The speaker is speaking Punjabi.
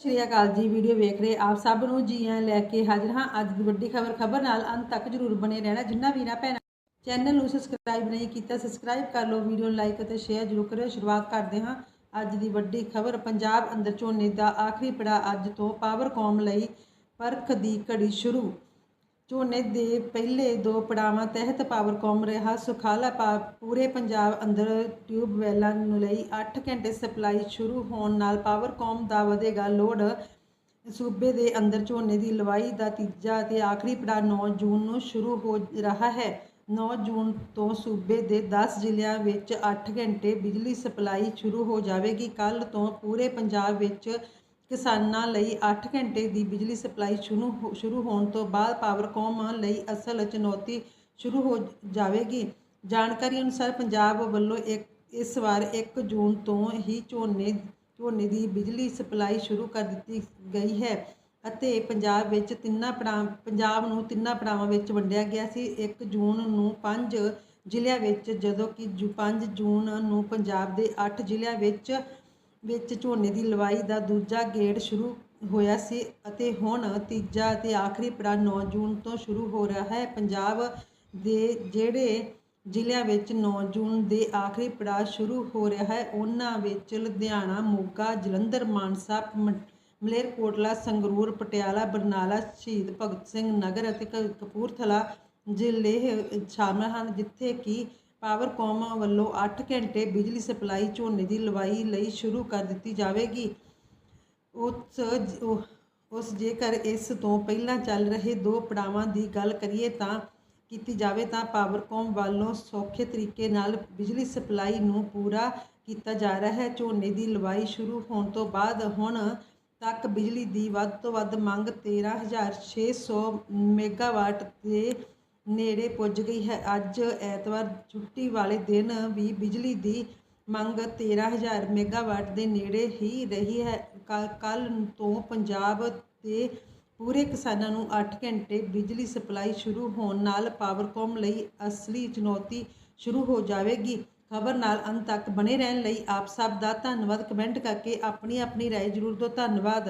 ਸ਼੍ਰੀ ਅਕਾਲ ਜੀ, ਵੀਡੀਓ ਵੇਖ ਰਹੇ ਆਪ ਸਭ ਨੂੰ ਜੀ ਆਇਆਂ ਲੈ ਕੇ ਹਾਜ਼ਰ ਹਾਂ। ਅੱਜ ਦੀ ਵੱਡੀ ਖਬਰ ਖਬਰ ਨਾਲ ਅੰਤ ਤੱਕ ਜਰੂਰ ਬਣੇ ਰਹਿਣਾ। ਜਿੰਨਾ ਵੀਰਾਂ ਭੈਣਾਂ, ਚੈਨਲ ਨੂੰ ਸਬਸਕ੍ਰਾਈਬ ਨਹੀਂ ਕੀਤਾ ਸਬਸਕ੍ਰਾਈਬ ਕਰ ਲਓ ਵੀਡੀਓ ਨੂੰ ਲਾਈਕ ਅਤੇ ਸ਼ੇਅਰ ਜਰੂਰ ਕਰਿਓ। ਸ਼ੁਰੂਆਤ ਕਰਦੇ ਹਾਂ ਅੱਜ ਦੀ ਵੱਡੀ ਖਬਰ। ਪੰਜਾਬ ਅੰਦਰ ਝੋਨੇ ਦਾ ਆਖਰੀ ਪੜਾਅ ਅੱਜ ਤੋਂ ਪਾਵਰਕੌਮ ਲਈ ਪਰਖ ਦੀ ਘੜੀ ਸ਼ੁਰੂ। ਝੋਨੇ ਦੇ ਪਹਿਲੇ ਦੋ ਪੜਾਵਾਂ ਤਹਿਤ ਪਾਵਰਕੌਮ ਰਿਹਾ। ਸੁਖਾਲਾ ਪਾ ਪੂਰੇ ਪੰਜਾਬ ਅੰਦਰ ਟਿਊਬਵੈੱਲਾਂ ਨੂੰ ਲਈ 8 ਘੰਟੇ ਸਪਲਾਈ ਸ਼ੁਰੂ ਹੋਣ ਨਾਲ ਪਾਵਰਕੌਮ ਦਾ ਵਧੇਗਾ ਲੋਡ। ਸੂਬੇ ਦੇ ਅੰਦਰ ਝੋਨੇ ਦੀ ਲਵਾਈ ਦਾ ਤੀਜਾ ਅਤੇ ਆਖਰੀ ਪੜਾਅ 9 ਜੂਨ ਨੂੰ ਸ਼ੁਰੂ ਹੋ ਰਿਹਾ ਹੈ। 9 ਜੂਨ ਤੋਂ ਸੂਬੇ ਦੇ 10 ਜ਼ਿਲ੍ਹਿਆਂ ਵਿੱਚ 8 ਘੰਟੇ ਬਿਜਲੀ ਸਪਲਾਈ ਸ਼ੁਰੂ ਹੋ ਜਾਵੇਗੀ। ਕੱਲ ਤੋਂ ਪੂਰੇ ਪੰਜਾਬ ਵਿੱਚ ਕਿਸਾਨਾਂ ਲਈ 8 ਘੰਟੇ ਦੀ ਬਿਜਲੀ ਸਪਲਾਈ ਸ਼ੁਰੂ ਹੋ- ਸ਼ੁਰੂ ਹੋਣ ਤੋਂ ਬਾਅਦ ਪਾਵਰਕੌਮ ਲਈ ਅਸਲ ਚੁਣੌਤੀ ਸ਼ੁਰੂ ਹੋ ਜਾਵੇਗੀ। ਜਾਣਕਾਰੀ ਅਨੁਸਾਰ ਪੰਜਾਬ ਵੱਲੋਂ ਇੱਕ, ਇਸ ਵਾਰ 1 ਜੂਨ ਤੋਂ ਹੀ ਝੋਨੇ ਝੋਨੇ ਦੀ ਬਿਜਲੀ ਸਪਲਾਈ ਸ਼ੁਰੂ ਕਰ ਦਿੱਤੀ ਗਈ ਹੈ ਅਤੇ ਪੰਜਾਬ ਵਿੱਚ ਤਿੰਨਾਂ ਪੜਾਅ, ਪੰਜਾਬ ਨੂੰ ਤਿੰਨਾਂ ਪੜਾਵਾਂ ਵਿੱਚ ਵੰਡਿਆ ਗਿਆ ਸੀ। 1 ਜੂਨ ਨੂੰ ਪੰਜ ਜ਼ਿਲ੍ਹਿਆਂ ਵਿੱਚ, ਜਦੋਂ ਕਿ ਜੂ 5 ਜੂਨ ਨੂੰ ਪੰਜਾਬ ਦੇ 8 ਜ਼ਿਲ੍ਹਿਆਂ ਵਿੱਚ ਵਿੱਚ ਝੋਨੇ ਦੀ ਲਵਾਈ ਦਾ ਦੂਜਾ ਗੇੜ ਸ਼ੁਰੂ ਹੋਇਆ ਸੀ ਅਤੇ ਹੁਣ ਤੀਜਾ ਅਤੇ ਆਖਰੀ ਪੜਾਅ 9 ਜੂਨ ਤੋਂ ਸ਼ੁਰੂ ਹੋ ਰਿਹਾ ਹੈ। ਪੰਜਾਬ ਦੇ ਜਿਹੜੇ ਜ਼ਿਲ੍ਹਿਆਂ ਵਿੱਚ 9 ਜੂਨ ਦੇ ਆਖਰੀ ਪੜਾਅ ਸ਼ੁਰੂ ਹੋ ਰਿਹਾ ਹੈ, ਉਹਨਾਂ ਵਿੱਚ ਲੁਧਿਆਣਾ, ਮੋਗਾ, ਜਲੰਧਰ, ਮਾਨਸਾ ਮ- ਮਲੇਰਕੋਟਲਾ, ਸੰਗਰੂਰ, ਪਟਿਆਲਾ, ਬਰਨਾਲਾ, ਸ਼ਹੀਦ ਭਗਤ ਸਿੰਘ ਨਗਰ ਅਤੇ ਕ- ਕਪੂਰਥਲਾ ਜ਼ਿਲ੍ਹੇ ਸ਼ਾਮਲ ਹਨ, ਜਿੱਥੇ ਕਿ ਪਾਵਰਕੌਮ ਵੱਲੋਂ 8 ਘੰਟੇ ਬਿਜਲੀ ਸਪਲਾਈ ਝੋਨੇ ਦੀ ਲਵਾਈ ਲਈ ਸ਼ੁਰੂ ਕਰ ਦਿੱਤੀ ਜਾਵੇਗੀ। ਉਸ ਉਸ ਜੇਕਰ ਇਸ ਤੋਂ ਪਹਿਲਾਂ ਚੱਲ ਰਹੇ ਦੋ ਪੜਾਵਾਂ ਦੀ ਗੱਲ ਕਰੀਏ ਤਾਂ ਕੀਤੀ ਜਾਵੇ ਤਾਂ ਪਾਵਰਕੌਮ ਵੱਲੋਂ ਸੌਖੇ ਤਰੀਕੇ ਨਾਲ ਬਿਜਲੀ ਸਪਲਾਈ ਨੂੰ ਪੂਰਾ ਕੀਤਾ ਜਾ ਰਿਹਾ ਹੈ। ਝੋਨੇ ਦੀ ਲਵਾਈ ਸ਼ੁਰੂ ਹੋਣ ਤੋਂ ਬਾਅਦ ਹੁਣ ਤੱਕ ਬਿਜਲੀ ਦੀ ਵੱਧ ਤੋਂ ਵੱਧ ਮੰਗ 13600 ਮੈਗਾਵਾਟ ਦੇ ਨੇੜੇ ਪੁੱਜ ਗਈ ਹੈ ਅੱਜ ਐਤਵਾਰ ਛੁੱਟੀ ਵਾਲੇ ਦਿਨ ਵੀ ਬਿਜਲੀ ਦੀ ਮੰਗ 13000 ਮੈਗਾਵਾਟ ਦੇ ਨੇੜੇ ਹੀ ਰਹੀ ਹੈ ਕੱਲ ਤੋਂ ਪੰਜਾਬ ਦੇ ਪੂਰੇ ਕਿਸਾਨਾਂ ਨੂੰ 8 ਘੰਟੇ ਬਿਜਲੀ ਸਪਲਾਈ ਸ਼ੁਰੂ ਹੋਣ ਨਾਲ ਪਾਵਰਕੌਮ ਲਈ ਅਸਲੀ ਚੁਣੌਤੀ ਸ਼ੁਰੂ ਹੋ ਜਾਵੇਗੀ ਖਬਰ ਨਾਲ ਅੰਤ ਤੱਕ ਬਣੇ ਰਹਿਣ ਲਈ ਆਪ ਸਭ ਦਾ ਧੰਨਵਾਦ ਕਮੈਂਟ ਕਰਕੇ ਆਪਣੀ ਆਪਣੀ رائے ਜ਼ਰੂਰ ਦਿਓ ਧੰਨਵਾਦ